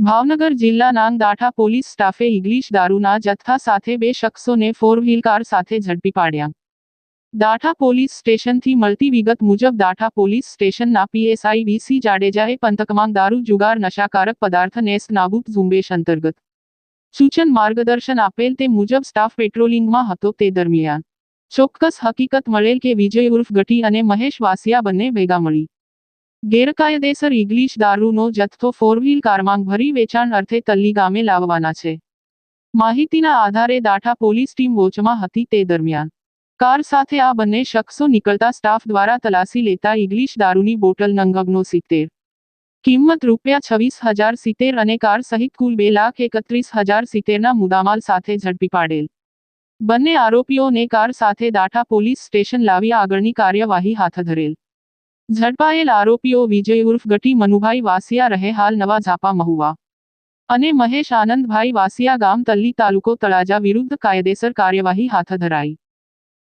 ભાવનગર જિલ્લાના દાઠા પોલીસ સ્ટાફે ઇંગ્લિશ દારૂના જથ્થા સાથે બે શખ્સોને ફોર વ્હીલ કાર સાથે ઝડપી પાડ્યા. દાઠા પોલીસ સ્ટેશનથી મળતી વિગત મુજબ દાઠા પોલીસ સ્ટેશનના પીએસઆઈ વીસી જાડેજાએ પંથકમાં દારૂ, જુગાર, નશાકારક પદાર્થ નેસ્ત નાબૂદ ઝુંબેશ અંતર્ગત સૂચન, માર્ગદર્શન આપેલ તે મુજબ સ્ટાફ પેટ્રોલિંગમાં હતો તે દરમિયાન ચોક્કસ હકીકત મળેલ કે વિજય ઉર્ફ ગટી અને મહેશ વાસિયા બંને ભેગા મળી. ગેરકાયદેસર ઇંગ્લિશ દારૂનો જથ્થો ફોર વ્હીલ કારમાં ભરી વેચાણ અર્થે તલ્લી ગામે લાવવાના છે. માહિતીના આધારે દાઠા પોલીસ ટીમ વોચમાં હતી તે દરમિયાન. કાર સાથે આ બંને શખ્સો નીકળતા સ્ટાફ દ્વારા તલાસી લેતા ઇંગ્લિશ દારૂની બોટલ નંગગનો સિત્તેર. કિંમત રૂપિયા છવ્વીસ હજાર સિત્તેર અને કાર સહિત કુલ બે લાખ એકત્રીસ હજાર સિત્તેરના મુદ્દામાલ સાથે ઝડપી પાડેલ. બંને આરોપીઓને કાર સાથે દાઠા પોલીસ સ્ટેશન લાવી આગળની કાર્યવાહી હાથ ધરેલ. ઝડપાયેલ આરોપીઓ વિજય ઉર્ફ ગટી મનુભાઈ વાસિયા રહે હાલ નવા ઝાપા મહુવા અને મહેશ આનંદભાઈ વાસિયા ગામ તલ્લી તાલુકો તળાજા વિરુદ્ધ કાયદેસર કાર્યવાહી હાથ ધરાઈ.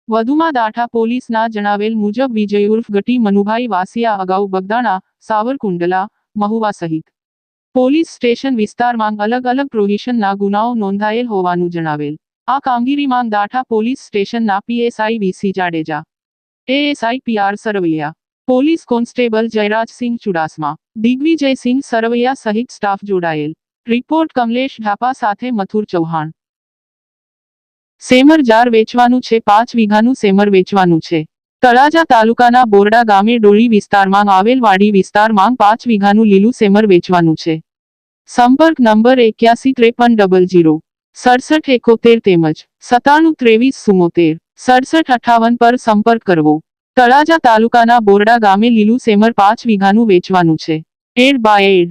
વધુમાં દાઠા પોલીસના જણાવેલ મુજબ વિજય ઉર્ફ ગટી મનુભાઈ વાસિયા અગાઉ બગદાણા, સાવરકુંડલા, મહુવા સહિત પોલીસ સ્ટેશન વિસ્તારમાં અલગ અલગ પ્રોહિશનના ગુનાઓ નોંધાયેલ હોવાનું જણાવેલ. આ કામગીરીમાં દાઠા પોલીસ સ્ટેશનના PSI VC Jadeja, ASI PR Sarvaiya police constable Jayrajsinh Chudasama Digvijaysinh Sarvaiya સહિત સ્ટાફ જોડાયેલ. રિપોર્ટ કમલેશ ઢાપા સાથે મથુર ચૌહાણ. સેમર જાર વેચવાનું છે, પાંચ વીઘાનું સેમર વેચવાનું છે. તળાજા તાલુકાના બોરડા ગામે ડોળી વિસ્તારમાં આવેલ વાડી વિસ્તારમાં પાંચ વીઘાનું લીલું સેમર વેચવાનું છે. સંપર્ક નંબર એક્યાસી ત્રેપન ડબલ જીરો. સડસઠ એકોતેર તેમજ સત્તાણું ત્રેવીસ સુમોતેર. સડસઠ અઠાવન પર સંપર્ક કરવો. તળાજા તાલુકાના બોરડા ગામે લીલું સેમર પાંચ વીઘાનું વેચવાનું છે. એડ બાય એડ.